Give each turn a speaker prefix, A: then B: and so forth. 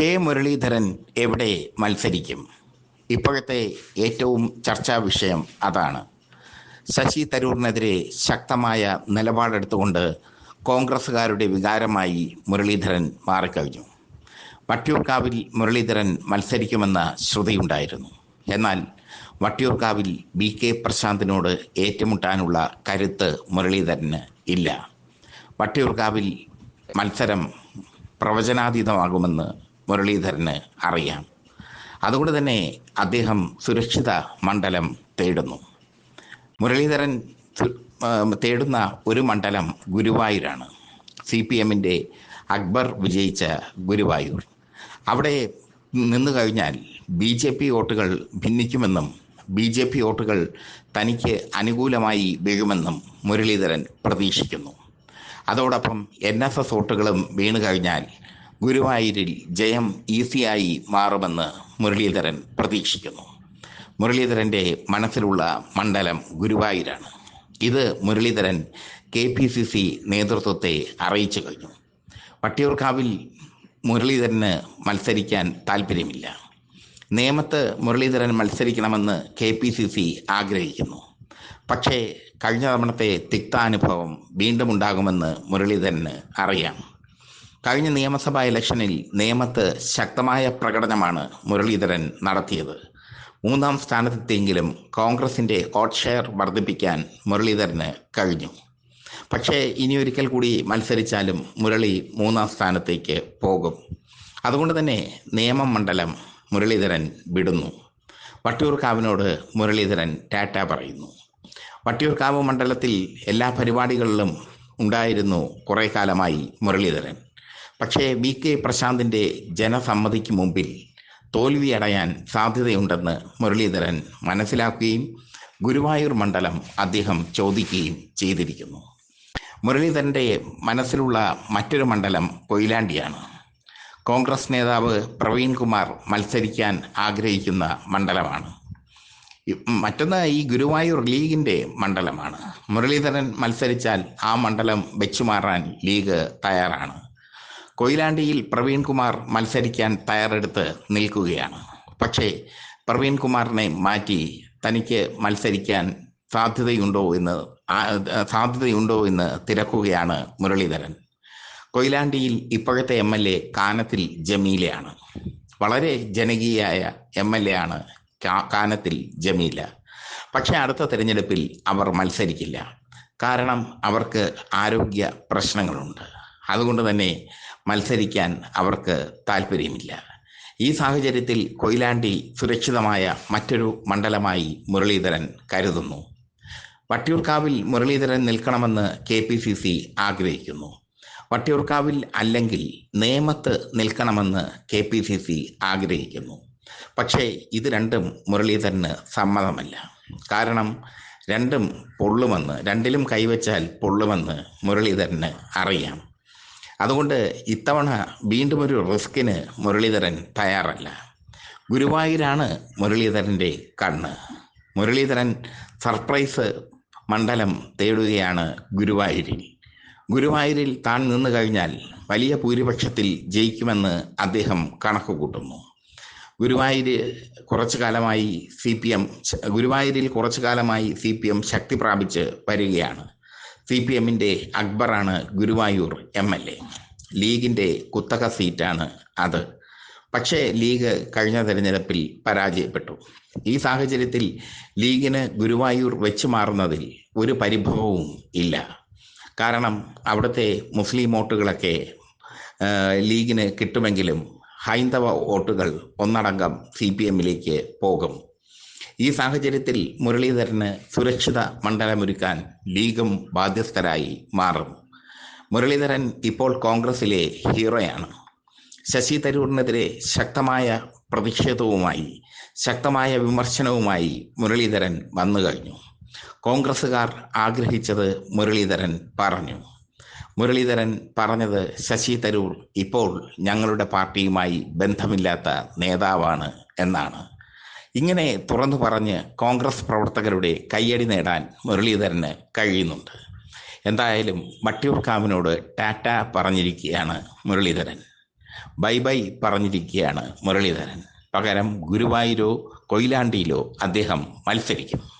A: K Muraleedharan എവിടെ മത്സരിക്കും? ഇപ്പോഴത്തെ ഏറ്റവും ചർച്ചാ വിഷയം അതാണ്. ശശി തരൂറിനെതിരെ ശക്തമായ നിലപാടെടുത്തുകൊണ്ട് കോൺഗ്രസ്സുകാരുടെ വികാരമായി മുരളീധരൻ മാറിക്കഴിഞ്ഞു. വട്ടിയൂർക്കാവിൽ മുരളീധരൻ മത്സരിക്കുമെന്ന ശ്രുതിയുണ്ടായിരുന്നു. എന്നാൽ വട്ടിയൂർക്കാവിൽ ബി കെ പ്രശാന്തിനോട് ഏറ്റുമുട്ടാനുള്ള കരുത്ത് മുരളീധരന് ഇല്ല. വട്ടിയൂർക്കാവിൽ മത്സരം പ്രവചനാതീതമാകുമെന്ന് മുരളീധരന് അറിയാം. അതുകൊണ്ട് തന്നെ അദ്ദേഹം സുരക്ഷിത മണ്ഡലം തേടുന്നു. മുരളീധരൻ തേടുന്ന ഒരു മണ്ഡലം ഗുരുവായൂരാണ്. സി പി എമ്മിന്റെ അക്ബർ വിജയിച്ച ഗുരുവായൂർ. അവിടെ നിന്നു കഴിഞ്ഞാൽ ബി ജെ പി വോട്ടുകൾ ഭിന്നിക്കുമെന്നും ബി ജെ പി വോട്ടുകൾ തനിക്ക് അനുകൂലമായി വീഴുമെന്നും മുരളീധരൻ പ്രതീക്ഷിക്കുന്നു. അതോടൊപ്പം എൻ എസ് എസ് വോട്ടുകളും വീണു കഴിഞ്ഞാൽ ഗുരുവായൂരിൽ ജയം ഈസിയായി മാറുമെന്ന് മുരളീധരൻ പ്രതീക്ഷിക്കുന്നു. മുരളീധരന്റെ മനസ്സിലുള്ള മണ്ഡലം ഗുരുവായൂരാണ്. ഇത് Muraleedharan K P C C നേതൃത്വത്തെ അറിയിച്ചു കഴിഞ്ഞു. വട്ടിയൂർക്കാവിൽ മുരളീധരന് മത്സരിക്കാൻ താല്പര്യമില്ല നേമത്ത് മുരളീധരൻ മത്സരിക്കണമെന്ന് കെ പി സി സി ആഗ്രഹിക്കുന്നു. പക്ഷേ കഴിഞ്ഞ തവണത്തെ തിക്താനുഭവം വീണ്ടും ഉണ്ടാകുമെന്ന് മുരളീധരന് അറിയാം. കഴിഞ്ഞ നിയമസഭാ ഇലക്ഷനിൽ നേമത്ത് ശക്തമായ പ്രകടനമാണ് മുരളീധരൻ നടത്തിയത്. മൂന്നാം സ്ഥാനത്തെത്തിയെങ്കിലും കോൺഗ്രസിന്റെ വോട്ട് ഷെയർ വർദ്ധിപ്പിക്കാൻ മുരളീധരന് കഴിഞ്ഞു. പക്ഷേ ഇനി ഒരിക്കൽ കൂടി മത്സരിച്ചാലും മുരളി മൂന്നാം സ്ഥാനത്തേക്ക് പോകും. അതുകൊണ്ട് തന്നെ നിയമം മണ്ഡലം മുരളീധരൻ വിടുന്നു. വട്ടിയൂർക്കാവിനോട് മുരളീധരൻ ടാറ്റ പറയുന്നു. വട്ടിയൂർക്കാവ് മണ്ഡലത്തിൽ എല്ലാ പരിപാടികളിലും ഉണ്ടായിരുന്നു കുറേ കാലമായി മുരളീധരൻ. പക്ഷേ വി കെ പ്രശാന്തിന്റെ ജനസമ്മതിക്ക് മുമ്പിൽ തോൽവി അടയാൻ സാധ്യതയുണ്ടെന്ന് മുരളീധരൻ മനസ്സിലാക്കുകയും ഗുരുവായൂർ മണ്ഡലം അദ്ദേഹം ചോദിക്കുകയും ചെയ്തിരിക്കുന്നു. മുരളീധരന്റെ മനസ്സിലുള്ള മറ്റൊരു മണ്ഡലം കൊയിലാണ്ടിയാണ്. കോൺഗ്രസ് നേതാവ് പ്രവീൺകുമാർ മത്സരിക്കാൻ ആഗ്രഹിക്കുന്ന മണ്ഡലമാണ്. മറ്റൊന്ന് ഈ ഗുരുവായൂർ ലീഗിന്റെ മണ്ഡലമാണ്. മുരളീധരൻ മത്സരിച്ചാൽ ആ മണ്ഡലം വെച്ചുമാറാൻ ലീഗ് തയ്യാറാണ്. കൊയിലാണ്ടിയിൽ പ്രവീൺ കുമാർ മത്സരിക്കാൻ തയ്യാറെടുത്ത് നിൽക്കുകയാണ്. പക്ഷേ പ്രവീൺ കുമാറിനെ മാറ്റി തനിക്ക് മത്സരിക്കാൻ സാധ്യതയുണ്ടോ എന്ന് സാധ്യതയുണ്ടോ എന്ന് തിരക്കുകയാണ് മുരളീധരൻ. കൊയിലാണ്ടിയിൽ ഇപ്പോഴത്തെ എം എൽ എ കാനത്തിൽ ജമീലയാണ്. വളരെ ജനകീയായ എം എൽ എ ആണ് കാനത്തിൽ ജമീല. പക്ഷേ അടുത്ത തിരഞ്ഞെടുപ്പിൽ അവർ മത്സരിക്കില്ല. കാരണം അവർക്ക് ആരോഗ്യ പ്രശ്നങ്ങളുണ്ട്. അതുകൊണ്ട് തന്നെ മത്സരിക്കാൻ അവർക്ക് താല്പര്യമില്ല ഈ സാഹചര്യത്തിൽ കൊയിലാണ്ടി സുരക്ഷിതമായ മറ്റൊരു മണ്ഡലമായി മുരളീധരൻ കരുതുന്നു. വട്ടിയൂർക്കാവിൽ മുരളീധരൻ നിൽക്കണമെന്ന് കെ പി സി സി ആഗ്രഹിക്കുന്നു. വട്ടിയൂർക്കാവിൽ അല്ലെങ്കിൽ നേമത്ത് നിൽക്കണമെന്ന് കെ പി സി സി ആഗ്രഹിക്കുന്നു. പക്ഷേ ഇത് രണ്ടും മുരളീധരന് സമ്മതമല്ല. കാരണം രണ്ടും പൊള്ളുമെന്ന് രണ്ടിലും കൈവച്ചാൽ പൊള്ളുമെന്ന് മുരളീധരന് അറിയാം. അതുകൊണ്ട് ഇത്തവണ വീണ്ടും ഒരു റിസ്കിന് മുരളീധരൻ തയ്യാറല്ല. ഗുരുവായൂരാണ് മുരളീധരന്റെ കണ്ണ്. മുരളീധരൻ സർപ്രൈസ് മണ്ഡലം തേടുകയാണ് ഗുരുവായൂരിൽ. ഗുരുവായൂരിൽ താൻ നിന്നു കഴിഞ്ഞാൽ വലിയ ഭൂരിപക്ഷത്തിൽ ജയിക്കുമെന്ന് അദ്ദേഹം കണക്ക് കൂട്ടുന്നു ഗുരുവായൂര് കുറച്ചു കാലമായി സി പി എം ഗുരുവായൂരിൽ കുറച്ചു കാലമായി സി പി എം ശക്തി പ്രാപിച്ച് വരികയാണ്. സി പി എമ്മിന്റെ അക്ബറാണ് ഗുരുവായൂർ എം എൽ എ. ലീഗിന്റെ കുത്തക സീറ്റാണ് അത്. പക്ഷേ ലീഗ് കഴിഞ്ഞ തെരഞ്ഞെടുപ്പിൽ പരാജയപ്പെട്ടു. ഈ സാഹചര്യത്തിൽ ലീഗിന് ഗുരുവായൂർ വെച്ച് മാറുന്നതിൽ ഒരു പരിഭവവും ഇല്ല. കാരണം അവിടുത്തെ മുസ്ലിം വോട്ടുകളൊക്കെ ലീഗിന് കിട്ടുമെങ്കിലും ഹൈന്ദവ വോട്ടുകൾ ഒന്നടങ്കം സി പി എമ്മിലേക്ക് പോകും. ഈ സാഹചര്യത്തിൽ മുരളീധരന് സുരക്ഷിത മണ്ഡലമൊരുക്കാൻ ലീഗും ബാധ്യസ്ഥരായി മാറും. മുരളീധരൻ ഇപ്പോൾ കോൺഗ്രസിലെ ഹീറോയാണ്. ശശി തരൂരിനെതിരെ ശക്തമായ പ്രതിഷേധവുമായി ശക്തമായ വിമർശനവുമായി മുരളീധരൻ വന്നു കഴിഞ്ഞു. കോൺഗ്രസ്സുകാർ ആഗ്രഹിച്ചത് മുരളീധരൻ പറഞ്ഞു. മുരളീധരൻ പറഞ്ഞത് ശശി തരൂർ ഇപ്പോൾ ഞങ്ങളുടെ പാർട്ടിയുമായി ബന്ധമില്ലാത്ത നേതാവാണ് എന്നാണ്. ഇങ്ങനെ തുറന്നു പറഞ്ഞ് കോൺഗ്രസ് പ്രവർത്തകരുടെ കയ്യടി നേടാൻ മുരളീധരന് കഴിയുന്നുണ്ട്. എന്തായാലും വട്ടിയൂർക്കാവിനോട് ടാറ്റ പറഞ്ഞിരിക്കുകയാണ് മുരളീധരൻ. ബൈ ബൈ പറഞ്ഞിരിക്കുകയാണ് മുരളീധരൻ. പകരം ഗുരുവായൂരോ കൊയിലാണ്ടിയിലോ അദ്ദേഹം മത്സരിക്കും.